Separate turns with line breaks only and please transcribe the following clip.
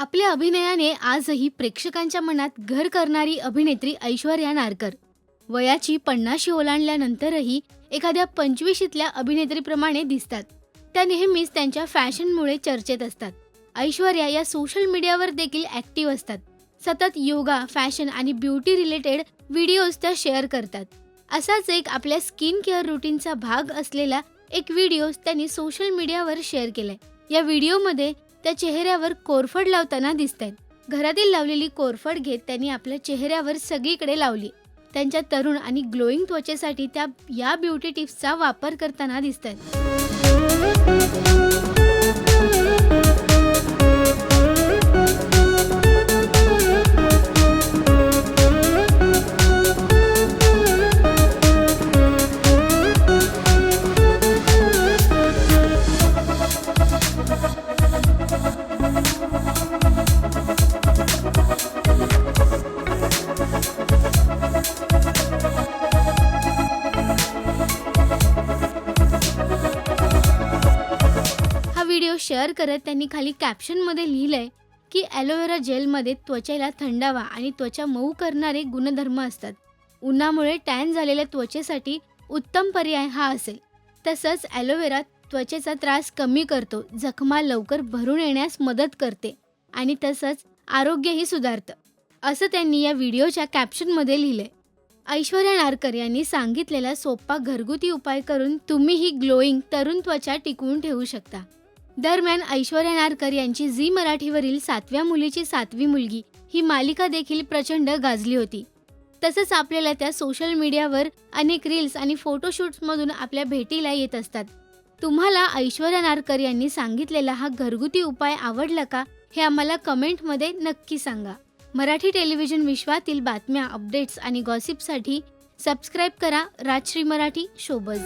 आपल्या अभिनयाने आजही प्रेक्षकांच्या मनात घर करणारी अभिनेत्री ऐश्वर्या नारकर. वयाची पन्नाशी ओलांडल्यानंतरही एखाद्या पंचवीशीतल्या अभिनेत्रीप्रमाणे दिसतात. त्या नेहमीच त्यांच्या फॅशनमुळे चर्चेत असतात. ऐश्वर्या या सोशल मीडियावर देखील ॲक्टिव्ह असतात. सतत योगा फॅशन आणि ब्युटी रिलेटेड व्हिडिओज त्या शेअर करतात. असाच एक आपल्या स्किन केअर रुटीनचा भाग असलेला एक व्हिडिओ त्यांनी सोशल मीडियावर शेअर केलाय. या व्हिडिओमध्ये त्या चेहऱ्यावर कोरफड लावताना दिसत आहेत घरातील लावलेली कोरफड घेत त्यांनी आपल्या चेहऱ्यावर सगळीकडे लावली. त्यांच्या तरुण आणि ग्लोईंग त्वचेसाठी त्या या ब्युटी टिप्सचा वापर करताना दिसत आहेत व्हिडिओ शेअर करत त्यांनी खाली कॅप्शनमध्ये लिहिलंय की ॲलोवेरा जेलमध्ये त्वचेला थंडावा आणि त्वचा मऊ करणारे गुणधर्म असतात. उन्हामुळे टॅन झालेल्या त्वचेसाठी उत्तम पर्याय हा असेल. तसंच ॲलोवेरा त्वचेचा त्रास कमी करतो जखमा लवकर भरून येण्यास मदत करते आणि तसंच आरोग्यही सुधारतं. असं त्यांनी या व्हिडिओच्या कॅप्शनमध्ये लिहिलंय. ऐश्वर्या नारकर यांनी सांगितलेला सोपा घरगुती उपाय करून तुम्हीही ग्लोईंग तरुण त्वचा टिकवून ठेवू शकता. दरम्यान ऐश्वर्या नारकर यांची झी मराठीवरील सातव्या मुलीची सातवी मुलगी ही मालिका देखील प्रचंड गाजली होती. तसंच आपल्याला त्या सोशल मीडियावर अनेक रील्स आणि फोटोशूट्समधून आपल्या भेटीला येत असतात. तुम्हाला ऐश्वर्या नारकर यांनी सांगितलेला हा घरगुती उपाय आवडला का हे आम्हाला कमेंटमध्ये नक्की सांगा. मराठी टेलिव्हिजन विश्वातील बातम्या अपडेट्स आणि गॉसिपसाठी सबस्क्राईब करा राजश्री मराठी शोबज.